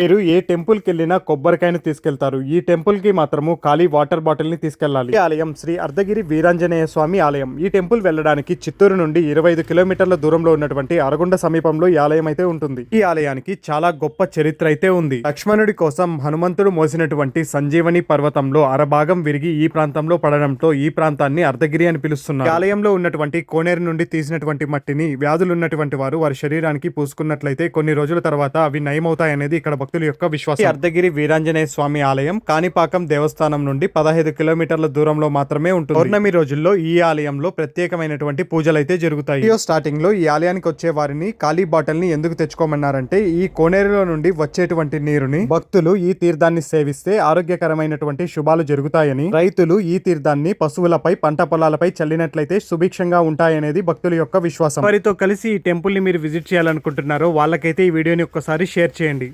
మీరు ఏ టెంపుల్కి వెళ్ళినా కొబ్బరికాయను తీసుకెళ్తారు. ఈ టెంపుల్కి మాత్రము ఖాళీ వాటర్ బాటిల్ని తీసుకెళ్ళాలి ఈ ఆలయం శ్రీ అర్ధగిరి వీరాంజనేయ స్వామి ఆలయం. ఈ టెంపుల్ వెళ్ళడానికి చిత్తూరు నుండి ఇరవై ఐదు కిలోమీటర్ల దూరంలో ఉన్నటువంటి అరగొండ సమీపంలో ఈ ఆలయం అయితే ఉంటుంది. ఈ ఆలయానికి చాలా గొప్ప చరిత్ర అయితే ఉంది. లక్ష్మణుడి కోసం హనుమంతుడు మోసినటువంటి సంజీవని పర్వతంలో అరభాగం విరిగి ఈ ప్రాంతంలో పడడంతో ఈ ప్రాంతాన్ని అర్ధగిరి అని పిలుస్తున్నారు. ఆలయంలో ఉన్నటువంటి కోనేరు నుండి తీసినటువంటి మట్టిని వ్యాధులు ఉన్నటువంటి వారు వారి శరీరానికి పూసుకున్నట్లయితే కొన్ని రోజుల తర్వాత అవి నయమవుతాయనేది ఇక్కడ భక్తుల యొక్క విశ్వాసం. అర్ధగిరి వీరాంజనేయ స్వామి ఆలయం కాణిపాకం దేవస్థానం నుండి పదహైదు కిలోమీటర్ల దూరంలో మాత్రమే ఉంటుంది. పౌర్ణమి రోజుల్లో ఈ ఆలయంలో ప్రత్యేకమైనటువంటి పూజలు అయితే జరుగుతాయి. వీడియో స్టార్టింగ్లో ఈ ఆలయానికి వచ్చే వారిని ఖాళీ బాటిల్ని ఎందుకు తెచ్చుకోమన్నారంటే ఈ కోనేరులో నుండి వచ్చేటువంటి నీరుని భక్తులు ఈ తీర్థాన్ని సేవిస్తే ఆరోగ్యకరమైనటువంటి శుభాలు జరుగుతాయని రైతులు ఈ తీర్థాన్ని పశువులపై పంట పొలాలపై చల్లినట్లయితే సుభిక్షంగా ఉంటాయనేది భక్తుల యొక్క విశ్వాసం. వారితో కలిసి ఈ టెంపుల్ని మీరు విజిట్ చేయాలనుకుంటున్నారో వాళ్ళకైతే ఈ వీడియోని ఒక్కసారి షేర్ చేయండి.